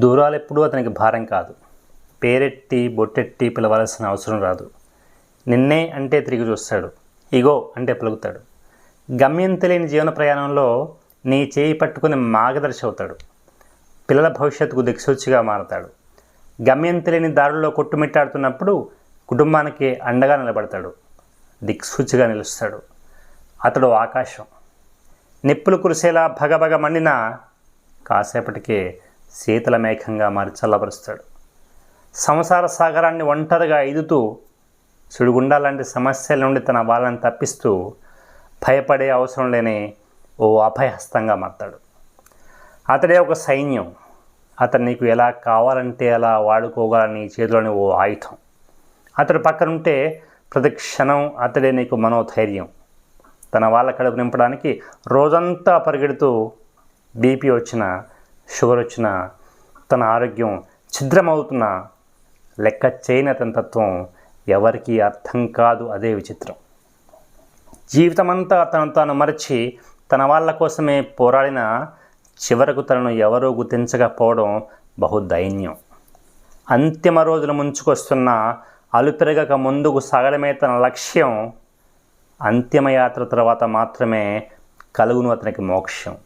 దూరాలు ఎప్పుడూ అతనికి భారం కాదు. పేరెట్టి బొట్టెట్టి పిలవాల్సిన అవసరం రాదు. నిన్నే అంటే తిరిగి చూస్తాడు. ఇగో అంటే పలుకుతాడు. గమ్యం తెలియని జీవన ప్రయాణంలో నీ చేయి పట్టుకుని మార్గదర్శి అవుతాడు. పిల్లల భవిష్యత్తుకు దిక్సూచిగా మారతాడు. గమ్యం తెలియని దారుల్లో కొట్టుమిట్టాడుతున్నప్పుడు కుటుంబానికి అండగా నిలబడతాడు. దిక్సూచిగా నిలుస్తాడు. అతడు ఆకాశం. నిప్పులు కురిసేలా భగభగ మండిన కాసేపటికే శీతల మేఘంగా మారి చల్లబరుస్తాడు. సంసార సాగరాన్ని ఒంటరిగా ఈదుతూ సుడిగుండా లాంటి సమస్యల నుండి తన వాళ్ళని తప్పిస్తూ భయపడే అవసరం లేని ఓ అభయహస్తంగా మారతాడు. అతడే ఒక సైన్యం. అతను నీకు ఎలా కావాలంటే అలా వాడుకోగలని చేతిలోని ఓ ఆయుధం. అతడు పక్కనుంటే ప్రతి క్షణం అతడే నీకు మనోధైర్యం. తన వాళ్ళ కడుపు నింపడానికి రోజంతా పరిగెడుతూ బీపీ వచ్చిన షుగర్ వచ్చిన తన ఆరోగ్యం ఛిద్రమవుతున్న లెక్క చేయని అతని తత్వం ఎవరికీ అర్థం కాదు అదే విచిత్రం. జీవితమంతా తను తాను మరచి తన వాళ్ళ కోసమే పోరాడిన చివరకు తనను ఎవరూ గుర్తించకపోవడం బహుదైన్యం. అంతిమ రోజులు ముంచుకొస్తున్న అలుపెరగక ముందుకు సాగడమే తన లక్ష్యం అంతిమయాత్ర తర్వాత మాత్రమే కలుగును అతనికి మోక్షం.